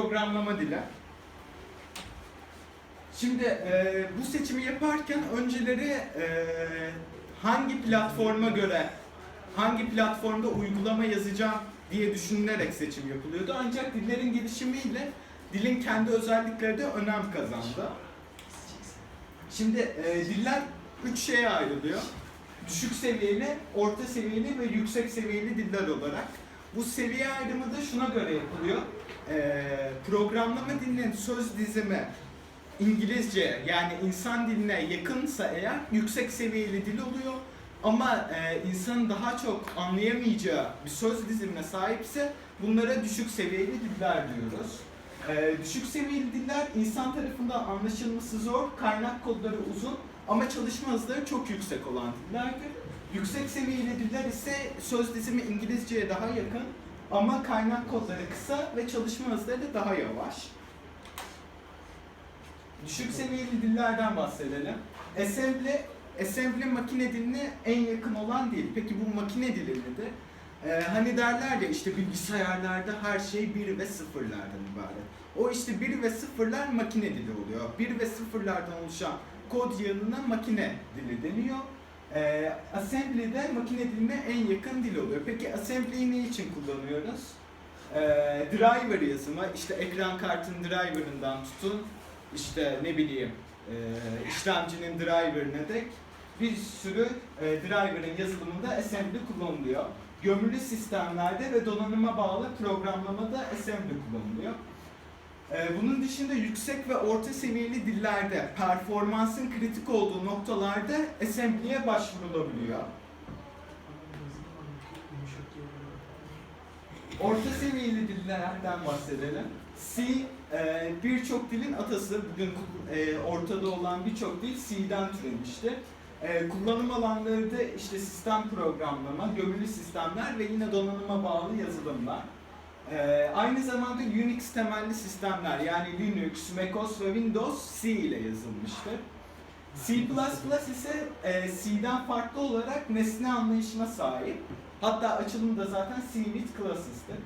programlama dili. Şimdi e, bu seçimi yaparken önceleri e, hangi platforma göre, hangi platformda uygulama yazacağım diye düşünülerek seçim yapılıyordu. Ancak dillerin gelişimiyle dilin kendi özellikleri de önem kazandı. Şimdi e, diller üç şeye ayrılıyor. Düşük seviyeli, orta seviyeli ve yüksek seviyeli diller olarak. Bu seviye ayrımı da şuna göre yapılıyor. E, programlama dilinin söz dizimi İngilizce yani insan diline yakınsa eğer yüksek seviyeli dil oluyor. Ama e, insanın daha çok anlayamayacağı bir söz dizimine sahipse bunlara düşük seviyeli diller diyoruz. E, düşük seviyeli diller insan tarafından anlaşılması zor, kaynak kodları uzun ama çalışma hızları çok yüksek olan dillerdir. Yüksek seviyeli diller ise söz dizimi İngilizceye daha yakın ama kaynak kodları kısa ve çalışma hızları da daha yavaş. Düşük seviyeli dillerden bahsedelim. Assembly, assembly makine diline en yakın olan dil. Peki bu makine dili nedir? Ee, hani derler ya işte bilgisayarlarda her şey bir ve sıfırlardan ibaret. O işte bir ve sıfırlar makine dili oluyor. Bir ve sıfırlardan oluşan kod yığınına makine dili deniyor. Ee, assembly de makine diline en yakın dil oluyor. Peki assembly'yi ne için kullanıyoruz? Ee, driver yazımı, işte ekran kartın driver'ından tutun, işte ne bileyim e, işlemcinin driver'ına dek bir sürü e, driver'ın yazılımında assembly kullanılıyor. Gömülü sistemlerde ve donanıma bağlı programlamada assembly kullanılıyor. E, bunun dışında yüksek ve orta seviyeli dillerde performansın kritik olduğu noktalarda assembly'ye başvurulabiliyor. Orta seviyeli dillerden bahsedelim. C e, birçok dilin atası. Bugün e, ortada olan birçok dil C'den türemiştir. E, kullanım alanları da işte sistem programlama, gömülü sistemler ve yine donanıma bağlı yazılımlar. E, aynı zamanda Unix temelli sistemler yani Linux, MacOS ve Windows C ile yazılmıştır. C++ ise e, C'den farklı olarak nesne anlayışına sahip. Hatta açılımı da zaten C with Classes'tir.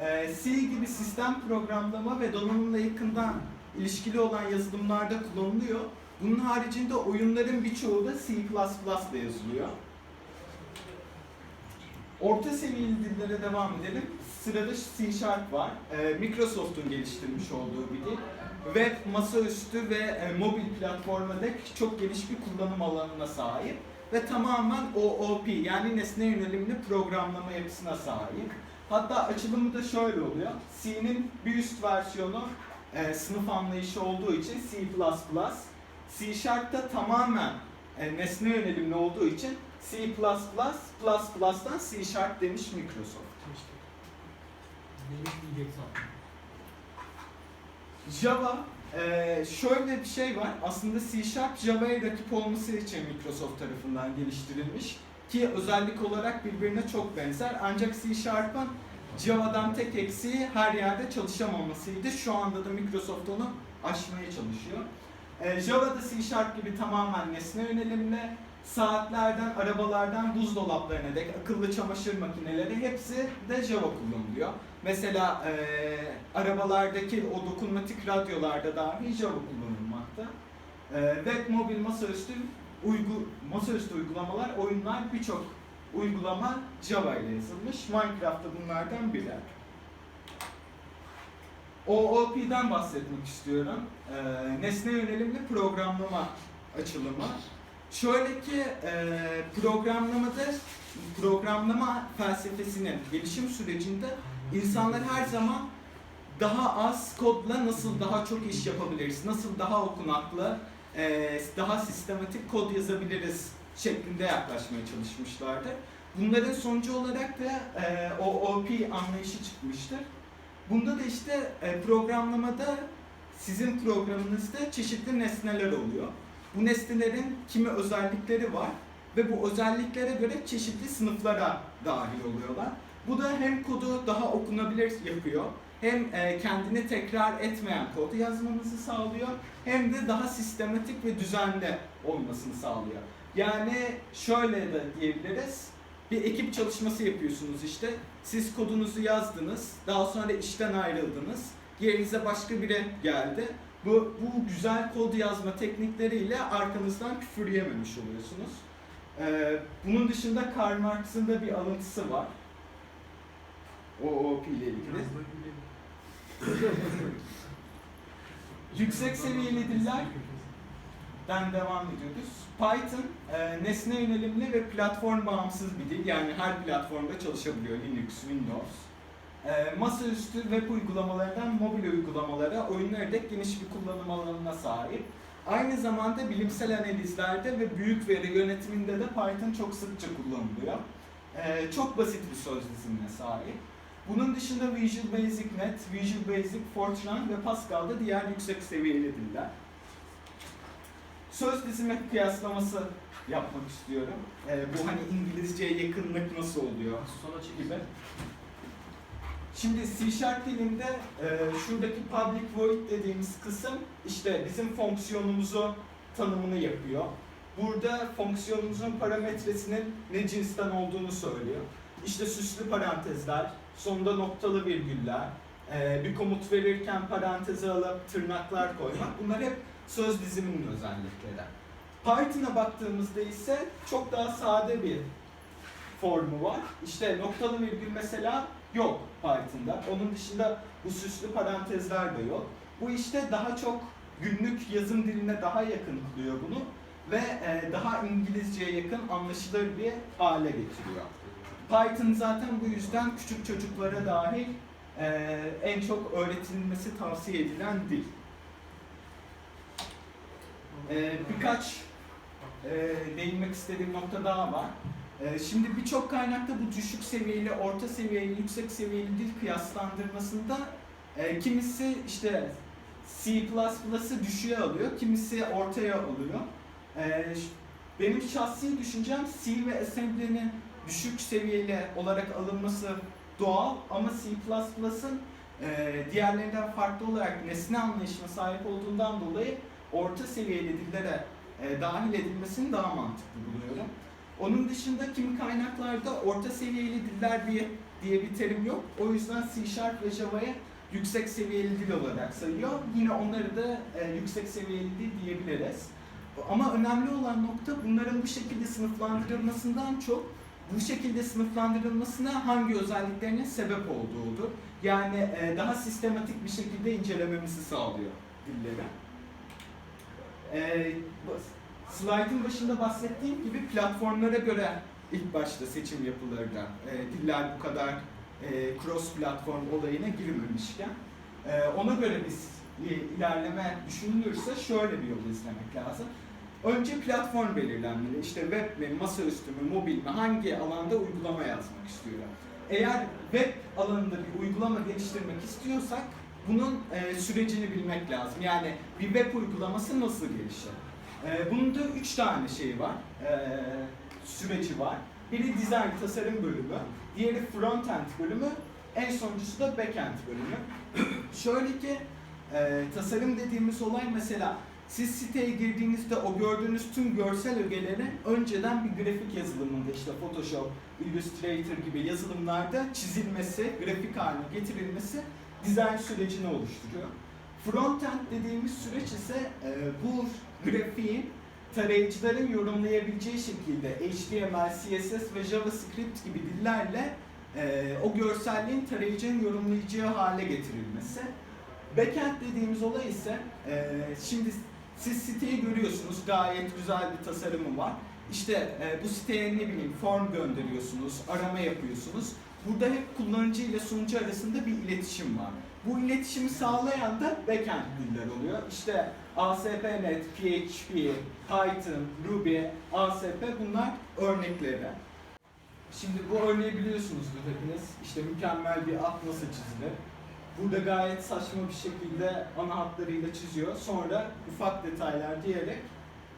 Ee, C gibi sistem programlama ve donanımla yakından ilişkili olan yazılımlarda kullanılıyor. Bunun haricinde oyunların birçoğu da C++ ile yazılıyor. Orta seviyeli dillere devam edelim. Sırada C Sharp var. Ee, Microsoft'un geliştirmiş olduğu bir dil. Web, masaüstü ve e, mobil platforma dek çok geniş bir kullanım alanına sahip. Ve tamamen OOP yani nesne yönelimli programlama yapısına sahip. Hatta açılımı da şöyle oluyor. C'nin bir üst versiyonu e, sınıf anlayışı olduğu için C++. C Sharp'ta tamamen e, nesne yönelimli olduğu için C++, plus++'dan C Sharp demiş Microsoft. Java e, şöyle bir şey var. Aslında C Sharp Java'ya rakip olması için Microsoft tarafından geliştirilmiş ki özellik olarak birbirine çok benzer. Ancak C Sharp'ın Java'dan tek eksiği her yerde çalışamamasıydı. Şu anda da Microsoft onu aşmaya çalışıyor. E, Java'da C Sharp gibi tamamen nesne yönelimli, saatlerden, arabalardan buzdolaplarına dek akıllı çamaşır makineleri hepsi de Java kullanılıyor. Mesela e, arabalardaki o dokunmatik radyolarda dahi Java kullanılmakta. E, web, mobil, masaüstü uygu, masaüstü uygulamalar, oyunlar birçok uygulama Java ile yazılmış. Minecraft da bunlardan biri. OOP'den bahsetmek istiyorum. Ee, nesne yönelimli programlama açılımı. Şöyle ki e, programlamada programlama felsefesinin gelişim sürecinde insanlar her zaman daha az kodla nasıl daha çok iş yapabiliriz, nasıl daha okunaklı, e, daha sistematik kod yazabiliriz şeklinde yaklaşmaya çalışmışlardı. Bunların sonucu olarak da e, OOP anlayışı çıkmıştır. Bunda da işte e, programlamada sizin programınızda çeşitli nesneler oluyor. Bu nesnelerin kimi özellikleri var ve bu özelliklere göre çeşitli sınıflara dahil oluyorlar. Bu da hem kodu daha okunabilir yapıyor, hem e, kendini tekrar etmeyen kod yazmanızı sağlıyor, hem de daha sistematik ve düzenli olmasını sağlıyor. Yani şöyle de diyebiliriz. Bir ekip çalışması yapıyorsunuz işte. Siz kodunuzu yazdınız. Daha sonra işten ayrıldınız. yerinize başka biri geldi. Bu, bu güzel kod yazma teknikleriyle arkanızdan küfür yememiş oluyorsunuz. Ee, bunun dışında Karl Marx'ın da bir alıntısı var. OOP ile ilgili. Yüksek seviyeli diller den devam ediyoruz. Python e, nesne yönelimli ve platform bağımsız bir dil. Yani her platformda çalışabiliyor. Linux, Windows. E, masaüstü web uygulamalarından mobil uygulamalara, oyunlara dek geniş bir kullanım alanına sahip. Aynı zamanda bilimsel analizlerde ve büyük veri yönetiminde de Python çok sıkça kullanılıyor. E, çok basit bir söz dizimine sahip. Bunun dışında Visual Basic Net, Visual Basic, Fortran ve Pascal da diğer yüksek seviyeli diller. Söz dizimi kıyaslaması yapmak istiyorum. Ee, bu hani İngilizceye yakınlık nasıl oluyor gibi. Şimdi C Sharp dilinde e, şuradaki public void dediğimiz kısım işte bizim fonksiyonumuzu tanımını yapıyor. Burada fonksiyonumuzun parametresinin ne cinsten olduğunu söylüyor. İşte süslü parantezler, sonunda noktalı virgüller, e, bir komut verirken paranteze alıp tırnaklar koymak bunlar hep söz diziminin özellikleri. Python'a baktığımızda ise çok daha sade bir formu var. İşte noktalı virgül mesela yok Python'da. Onun dışında bu süslü parantezler de yok. Bu işte daha çok günlük yazım diline daha yakın kılıyor bunu ve e, daha İngilizceye yakın anlaşılır bir hale getiriyor. Python zaten bu yüzden küçük çocuklara dahil e, en çok öğretilmesi tavsiye edilen dil. E, birkaç değinmek istediğim nokta daha var. E, şimdi birçok kaynakta bu düşük seviyeli, orta seviyeli, yüksek seviyeli dil kıyaslandırmasında e, kimisi işte C++'ı düşüğe alıyor, kimisi ortaya alıyor. E, benim şahsi düşüncem C ve Assembly'nin düşük seviyeli olarak alınması doğal ama C++'ın e, diğerlerinden farklı olarak nesne anlayışına sahip olduğundan dolayı orta seviyeli dillere dahil edilmesini daha mantıklı buluyorum. Onun dışında kimi kaynaklarda orta seviyeli diller diye, diye bir terim yok. O yüzden C Sharp ve Java'ya yüksek seviyeli dil olarak sayıyor. Yine onları da e, yüksek seviyeli dil diyebiliriz. Ama önemli olan nokta bunların bu şekilde sınıflandırılmasından çok bu şekilde sınıflandırılmasına hangi özelliklerinin sebep olduğudur. Yani e, daha sistematik bir şekilde incelememizi sağlıyor dilleri. E, slide'ın başında bahsettiğim gibi platformlara göre ilk başta seçim yapılırdı. E, diller bu kadar e, cross platform olayına girmemişken. E, ona göre biz ilerleme düşünülürse şöyle bir yol izlemek lazım. Önce platform belirlenmeli. İşte web mi, masaüstü mü, mobil mi, hangi alanda uygulama yazmak istiyorum. Eğer web alanında bir uygulama geliştirmek istiyorsak bunun e, sürecini bilmek lazım. Yani bir web uygulaması nasıl gelişir? E, bunun da üç tane şey var, e, süreci var. Biri design, tasarım bölümü, diğeri frontend bölümü, en sonuncusu da backend bölümü. Şöyle ki, e, tasarım dediğimiz olay mesela siz siteye girdiğinizde o gördüğünüz tüm görsel ögeleri önceden bir grafik yazılımında işte Photoshop, Illustrator gibi yazılımlarda çizilmesi, grafik haline getirilmesi dizayn sürecini oluşturuyor. Frontend dediğimiz süreç ise e, bu grafiği tarayıcıların yorumlayabileceği şekilde HTML, CSS ve JavaScript gibi dillerle e, o görselliğin tarayıcının yorumlayacağı hale getirilmesi. Backend dediğimiz olay ise e, şimdi siz siteyi görüyorsunuz gayet güzel bir tasarımı var. İşte e, bu siteye ne bileyim form gönderiyorsunuz, arama yapıyorsunuz. Burada hep kullanıcı ile sunucu arasında bir iletişim var. Bu iletişimi sağlayan da backend diller oluyor. İşte ASP.NET, PHP, Python, Ruby, ASP bunlar örnekleri. Şimdi bu örneği biliyorsunuzdur hepiniz. İşte mükemmel bir at nasıl çizilir? Burada gayet saçma bir şekilde ana hatlarıyla çiziyor. Sonra ufak detaylar diyerek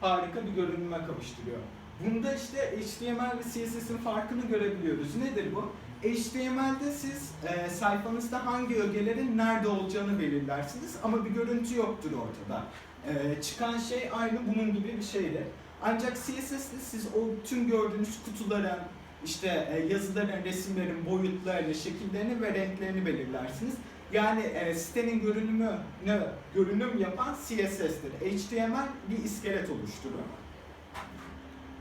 harika bir görünüme kavuşturuyor. Bunda işte HTML ve CSS'in farkını görebiliyoruz. Nedir bu? HTML'de siz e, sayfanızda hangi ögelerin nerede olacağını belirlersiniz ama bir görüntü yoktur ortada. E, çıkan şey aynı bunun gibi bir şeydir. Ancak CSS'de siz o tüm gördüğünüz kutuların, işte e, yazıların, resimlerin boyutlarını, şekillerini ve renklerini belirlersiniz. Yani e, sitenin görünümü ne görünüm yapan CSS'tir. HTML bir iskelet oluşturur.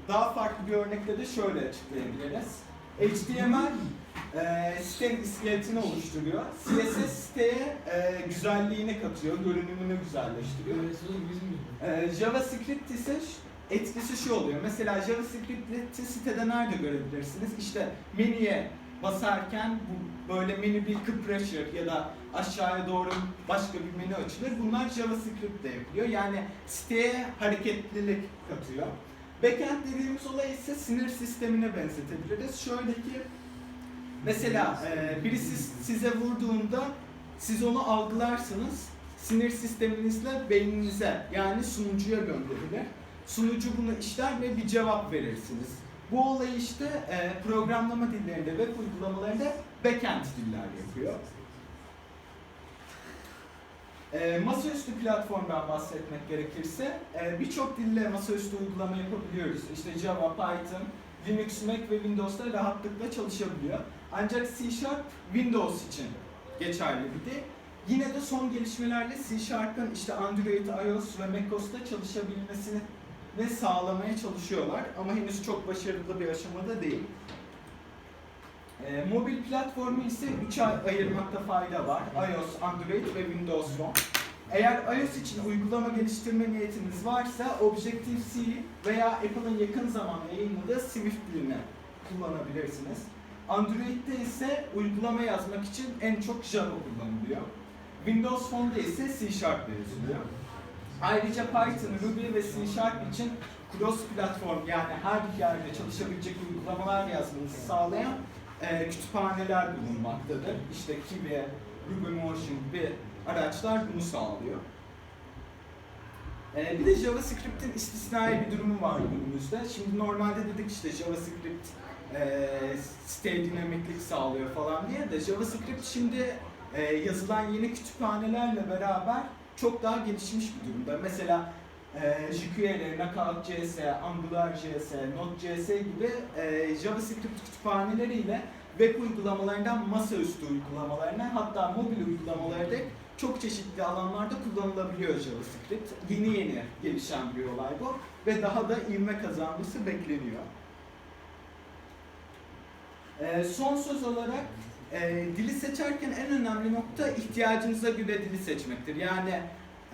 Daha farklı bir örnekle de şöyle açıklayabiliriz. HTML e, sitenin iskeletini oluşturuyor. CSS siteye e, güzelliğini katıyor, görünümünü güzelleştiriyor. Ee, JavaScript ise etkisi şu oluyor. Mesela JavaScript'i sitede nerede görebilirsiniz? İşte menüye basarken bu böyle menü bir kıpraşır ya da aşağıya doğru başka bir menü açılır. Bunlar JavaScript'te yapılıyor. Yani siteye hareketlilik katıyor. Backend dediğimiz olay ise sinir sistemine benzetebiliriz. Şöyle ki mesela e, birisi size vurduğunda siz onu algılarsınız. Sinir sisteminizle beyninize yani sunucuya gönderilir. Sunucu bunu işler ve bir cevap verirsiniz. Bu olayı işte e, programlama dillerinde ve uygulamalarında backend diller yapıyor. E, masaüstü platformdan bahsetmek gerekirse e, birçok dille masaüstü uygulama yapabiliyoruz. İşte Java, Python, Linux, Mac ve Windows'ta rahatlıkla çalışabiliyor. Ancak C Sharp Windows için geçerli bir dil. Yine de son gelişmelerle C Sharp'ın işte Android, iOS ve macOS'ta çalışabilmesini ve sağlamaya çalışıyorlar ama henüz çok başarılı bir aşamada değil. Ee, mobil platformu ise üçe ayırmakta fayda var. iOS, Android ve Windows Phone. Eğer iOS için uygulama geliştirme niyetiniz varsa Objective-C veya Apple'ın yakın zamanda yayınladığı Swift dilini kullanabilirsiniz. Android'de ise uygulama yazmak için en çok Java kullanılıyor. Windows Phone'da ise C Sharp yazılıyor. Ayrıca Python, Ruby ve C Sharp için cross platform yani her yerde çalışabilecek uygulamalar yazmanızı sağlayan e, kütüphaneler bulunmaktadır. İşte Kiwi, Ruby Motion gibi araçlar bunu sağlıyor. E, bir de JavaScript'in istisnai bir durumu var günümüzde. Şimdi normalde dedik işte JavaScript e, site dinamiklik sağlıyor falan diye de JavaScript şimdi e, yazılan yeni kütüphanelerle beraber çok daha gelişmiş bir durumda. Mesela e, jQuery, Knockout.js, AngularJS, Node.js gibi e, JavaScript kütüphaneleriyle web uygulamalarından masaüstü uygulamalarına hatta mobil uygulamalarda çok çeşitli alanlarda kullanılabiliyor JavaScript. Yeni yeni gelişen bir olay bu ve daha da ivme kazanması bekleniyor. E, son söz olarak e, dili seçerken en önemli nokta ihtiyacınıza göre dili seçmektir. Yani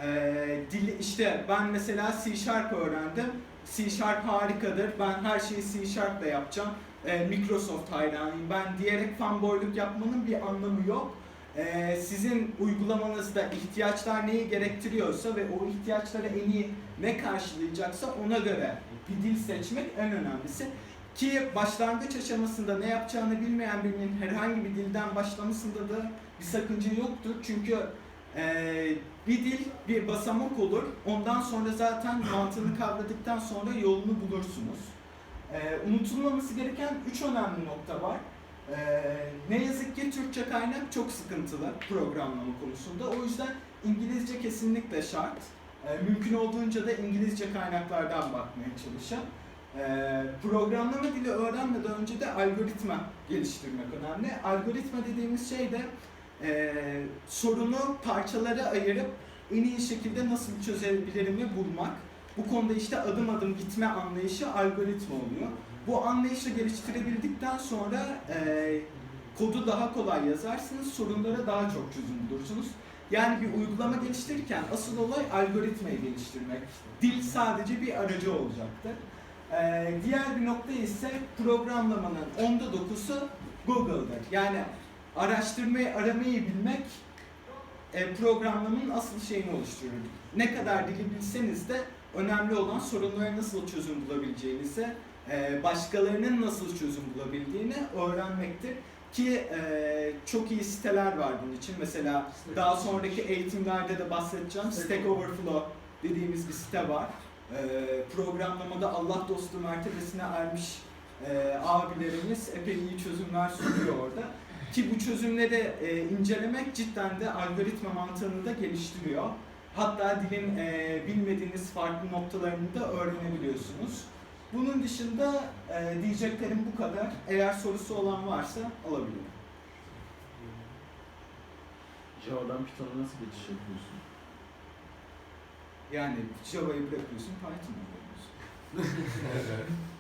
e, dili işte ben mesela C Sharp öğrendim. C Sharp harikadır. Ben her şeyi C Sharp'la yapacağım. E, Microsoft hayranıyım. Ben diyerek fanboyluk yapmanın bir anlamı yok. E, sizin uygulamanızda ihtiyaçlar neyi gerektiriyorsa ve o ihtiyaçları en iyi ne karşılayacaksa ona göre bir dil seçmek en önemlisi. Ki başlangıç aşamasında ne yapacağını bilmeyen birinin herhangi bir dilden başlamasında da bir sakınca yoktur. Çünkü eee, bir dil bir basamak olur. Ondan sonra zaten mantığını kavradıktan sonra yolunu bulursunuz. Eee, unutulmaması gereken üç önemli nokta var. Eee, ne yazık ki Türkçe kaynak çok sıkıntılı programlama konusunda. O yüzden İngilizce kesinlikle şart. Eee, mümkün olduğunca da İngilizce kaynaklardan bakmaya çalışın. Ee, programlama dili öğrenmeden önce de algoritma geliştirmek önemli. Algoritma dediğimiz şey de e, sorunu parçalara ayırıp en iyi şekilde nasıl çözebilirimi bulmak. Bu konuda işte adım adım gitme anlayışı algoritma oluyor. Bu anlayışı geliştirebildikten sonra e, kodu daha kolay yazarsınız, sorunlara daha çok çözüm bulursunuz. Yani bir uygulama geliştirirken asıl olay algoritmayı geliştirmek. Dil sadece bir aracı olacaktır. Ee, diğer bir nokta ise programlamanın onda dokusu Google'dır. Yani araştırmayı, aramayı bilmek e, programlamanın asıl şeyini oluşturur. Ne kadar dili bilseniz de önemli olan sorunlara nasıl çözüm bulabileceğinizi, e, başkalarının nasıl çözüm bulabildiğini öğrenmektir. Ki e, çok iyi siteler var bunun için. Mesela daha sonraki eğitimlerde de bahsedeceğim. Stack Overflow dediğimiz bir site var e, programlamada Allah dostu mertebesine ermiş e, abilerimiz epey iyi çözümler sunuyor orada. Ki bu çözümleri e, incelemek cidden de algoritma mantığını da geliştiriyor. Hatta dilin e, bilmediğiniz farklı noktalarını da öğrenebiliyorsunuz. Bunun dışında e, diyeceklerim bu kadar. Eğer sorusu olan varsa alabilirim. Java'dan Python'a nasıl geçiş yapıyorsun? Yani Java'yı bırakıyorsun, Python'a dönüyorsun.